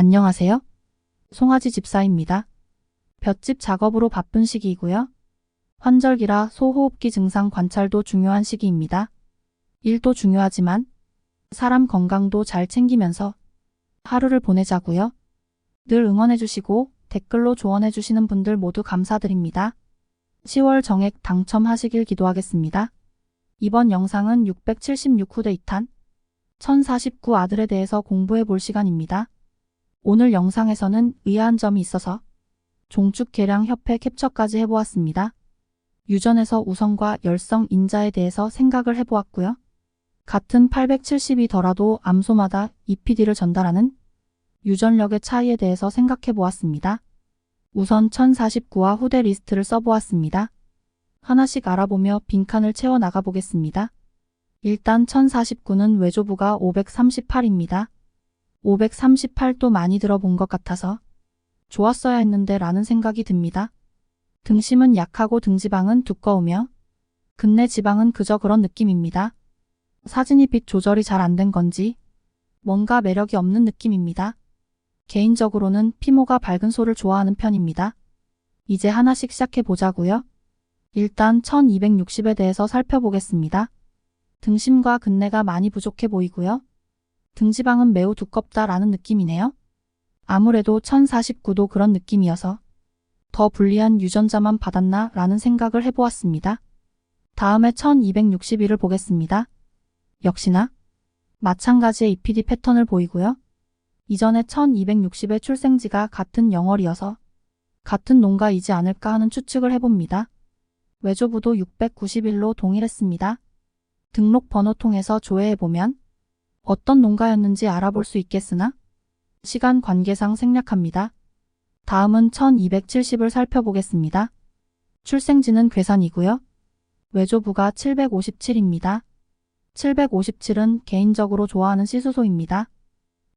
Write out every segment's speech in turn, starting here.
안녕하세요. 송아지 집사입니다. 볏짚 작업으로 바쁜 시기이고요. 환절기라 소호흡기 증상 관찰도 중요한 시기입니다. 일도 중요하지만 사람 건강도 잘 챙기면서 하루를 보내자고요. 늘 응원해주시고 댓글로 조언해주시는 분들 모두 감사드립니다. 10월 정액 당첨하시길 기도하겠습니다. 이번 영상은 676후대 2탄 1049 아들에 대해서 공부해 볼 시간입니다. 오늘 영상에서는 의아한 점이 있어서 종축계량 협회 캡처까지 해보았습니다. 유전에서 우성과 열성 인자에 대해서 생각을 해보았고요. 같은 870이더라도 암소마다 EPD를 전달하는 유전력의 차이에 대해서 생각해 보았습니다. 우선 1049와 후대 리스트를 써보았습니다. 하나씩 알아보며 빈칸을 채워 나가 보겠습니다. 일단 1049는 외조부가 538입니다. 538도 많이 들어본 것 같아서 좋았어야 했는데 라는 생각이 듭니다. 등심은 약하고 등지방은 두꺼우며 근내 지방은 그저 그런 느낌입니다. 사진이 빛 조절이 잘 안 된 건지 뭔가 매력이 없는 느낌입니다. 개인적으로는 피모가 밝은 소를 좋아하는 편입니다. 이제 하나씩 시작해 보자고요. 일단 1260에 대해서 살펴보겠습니다. 등심과 근내가 많이 부족해 보이고요. 등지방은 매우 두껍다라는 느낌이네요. 아무래도 1049도 그런 느낌이어서 더 불리한 유전자만 받았나 라는 생각을 해보았습니다. 다음에 1261을 보겠습니다. 역시나 마찬가지의 EPD 패턴을 보이고요. 이전에 1260의 출생지가 같은 영월이어서 같은 농가이지 않을까 하는 추측을 해봅니다. 외조부도 691로 동일했습니다. 등록 번호 통해서 조회해보면 어떤 농가였는지 알아볼 수 있겠으나 시간 관계상 생략합니다. 다음은 1270을 살펴보겠습니다. 출생지는 괴산이고요. 외조부가 757입니다. 757은 개인적으로 좋아하는 시수소입니다.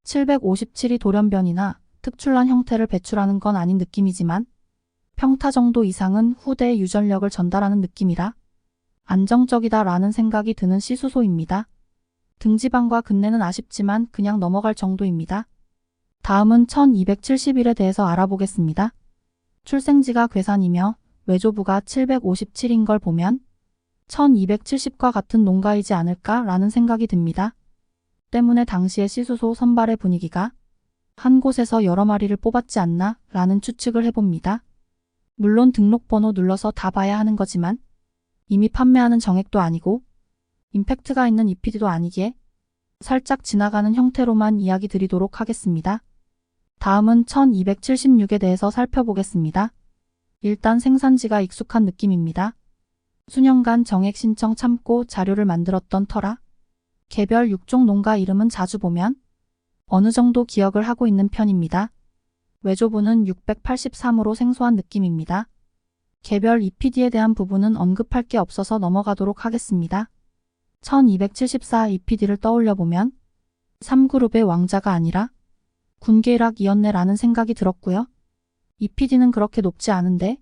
757이 돌연변이나 특출난 형태를 배출하는 건 아닌 느낌이지만 평타 정도 이상은 후대의 유전력을 전달하는 느낌이라 안정적이다 라는 생각이 드는 시수소입니다. 등지방과 근내는 아쉽지만 그냥 넘어갈 정도입니다. 다음은 1271에 대해서 알아보겠습니다. 출생지가 괴산이며 외조부가 757인 걸 보면 1270과 같은 농가이지 않을까 라는 생각이 듭니다. 때문에 당시의 시수소 선발의 분위기가 한 곳에서 여러 마리를 뽑았지 않나 라는 추측을 해봅니다. 물론 등록번호 눌러서 다 봐야 하는 거지만 이미 판매하는 정액도 아니고 임팩트가 있는 EPD도 아니기에 살짝 지나가는 형태로만 이야기 드리도록 하겠습니다. 다음은 1276에 대해서 살펴보겠습니다. 일단 생산지가 익숙한 느낌입니다. 수년간 정액 신청 참고 자료를 만들었던 터라 개별 6종 농가 이름은 자주 보면 어느 정도 기억을 하고 있는 편입니다. 외조부는 683으로 생소한 느낌입니다. 개별 EPD에 대한 부분은 언급할 게 없어서 넘어가도록 하겠습니다. 1274 EPD를 떠올려 보면 3그룹의 왕자가 아니라 군계락이었네라는 생각이 들었고요. EPD는 그렇게 높지 않은데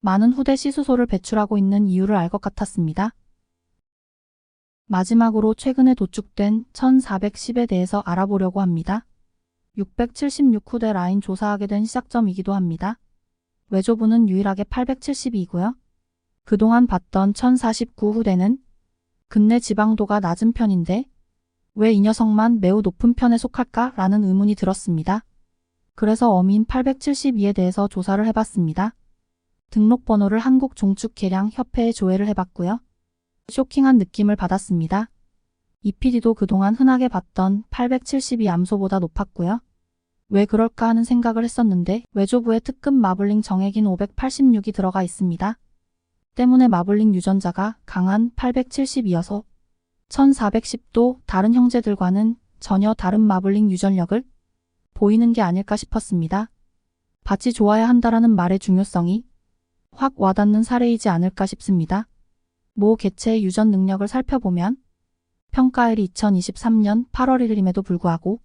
많은 후대 시수소를 배출하고 있는 이유를 알 것 같았습니다. 마지막으로 최근에 도축된 1410에 대해서 알아보려고 합니다. 676후대 라인 조사하게 된 시작점이기도 합니다. 외조부는 유일하게 872이고요. 그동안 봤던 1049 후대는 근내 지방도가 낮은 편인데 왜 이 녀석만 매우 높은 편에 속할까? 라는 의문이 들었습니다. 그래서 어민 872에 대해서 조사를 해봤습니다. 등록번호를 한국종축계량협회에 조회를 해봤고요. 쇼킹한 느낌을 받았습니다. EPD도 그동안 흔하게 봤던 872 암소보다 높았고요. 왜 그럴까 하는 생각을 했었는데 외조부에 특급 마블링 정액인 586이 들어가 있습니다. 때문에 마블링 유전자가 강한 870이어서 1410도 다른 형제들과는 전혀 다른 마블링 유전력을 보이는 게 아닐까 싶었습니다. 밭이 좋아야 한다라는 말의 중요성이 확 와닿는 사례이지 않을까 싶습니다. 모 개체의 유전 능력을 살펴보면 평가일이 2023년 8월 1일임에도 불구하고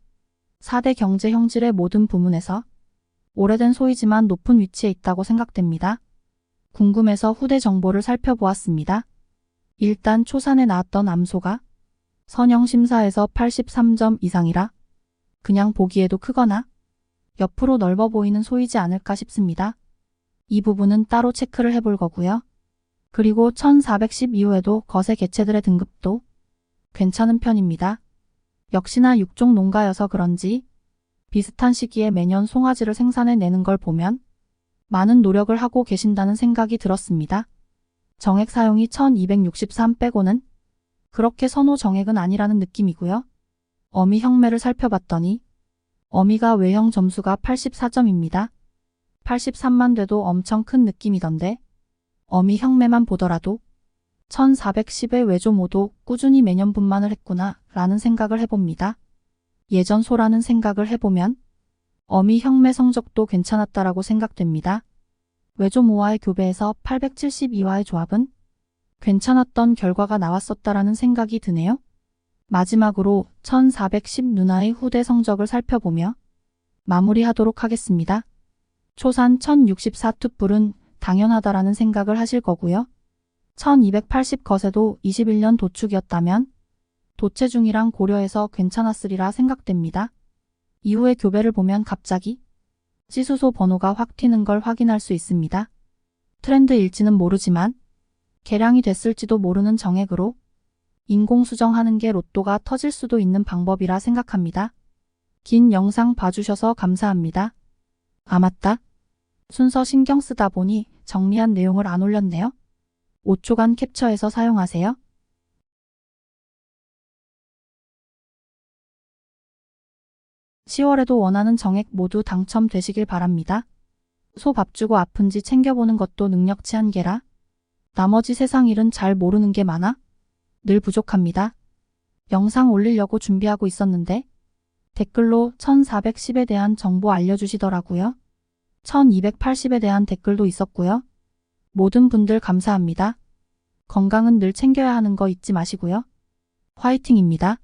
4대 경제 형질의 모든 부문에서 오래된 소이지만 높은 위치에 있다고 생각됩니다. 궁금해서 후대 정보를 살펴보았습니다. 일단 초산에 나왔던 암소가 선형 심사에서 83점 이상이라 그냥 보기에도 크거나 옆으로 넓어 보이는 소이지 않을까 싶습니다. 이 부분은 따로 체크를 해볼 거고요. 그리고 1410 이후에도 거세 개체들의 등급도 괜찮은 편입니다. 역시나 육종 농가여서 그런지 비슷한 시기에 매년 송아지를 생산해내는 걸 보면 많은 노력을 하고 계신다는 생각이 들었습니다. 정액 사용이 1263 빼고는 그렇게 선호 정액은 아니라는 느낌이고요. 어미 형매를 살펴봤더니 어미가 외형 점수가 84점입니다. 83만 돼도 엄청 큰 느낌이던데 어미 형매만 보더라도 1410의 외조 모도 꾸준히 매년 분만을 했구나 라는 생각을 해봅니다. 예전 소라는 생각을 해보면 어미 형매 성적도 괜찮았다라고 생각됩니다. 외조모와의 교배에서 872와의 조합은 괜찮았던 결과가 나왔었다라는 생각이 드네요. 마지막으로 1410 누나의 후대 성적을 살펴보며 마무리하도록 하겠습니다. 초산 1064 투뿔은 당연하다라는 생각을 하실 거고요. 1280 거세도 21년 도축이었다면 도체중이랑 고려해서 괜찮았으리라 생각됩니다. 이후에 교배를 보면 갑자기 찌수소 번호가 확 튀는 걸 확인할 수 있습니다. 트렌드 일지는 모르지만 개량이 됐을지도 모르는 정액으로 인공 수정하는 게 로또가 터질 수도 있는 방법이라 생각합니다. 긴 영상 봐주셔서 감사합니다. 아 맞다. 순서 신경 쓰다 보니 정리한 내용을 안 올렸네요. 5초간 캡처해서 사용하세요. (10월에도) 원하는 정액 모두 당첨되시길 바랍니다. 소 밥 주고 아픈지 챙겨보는 것도 능력치 한계라 나머지 세상 일은 잘 모르는 게 많아 늘 부족합니다. 영상 올리려고 준비하고 있었는데 댓글로 1410에 대한 정보 알려주시더라고요. 1280에 대한 댓글도 있었고요. 모든 분들 감사합니다. 건강은 늘 챙겨야 하는 거 잊지 마시고요. 화이팅입니다.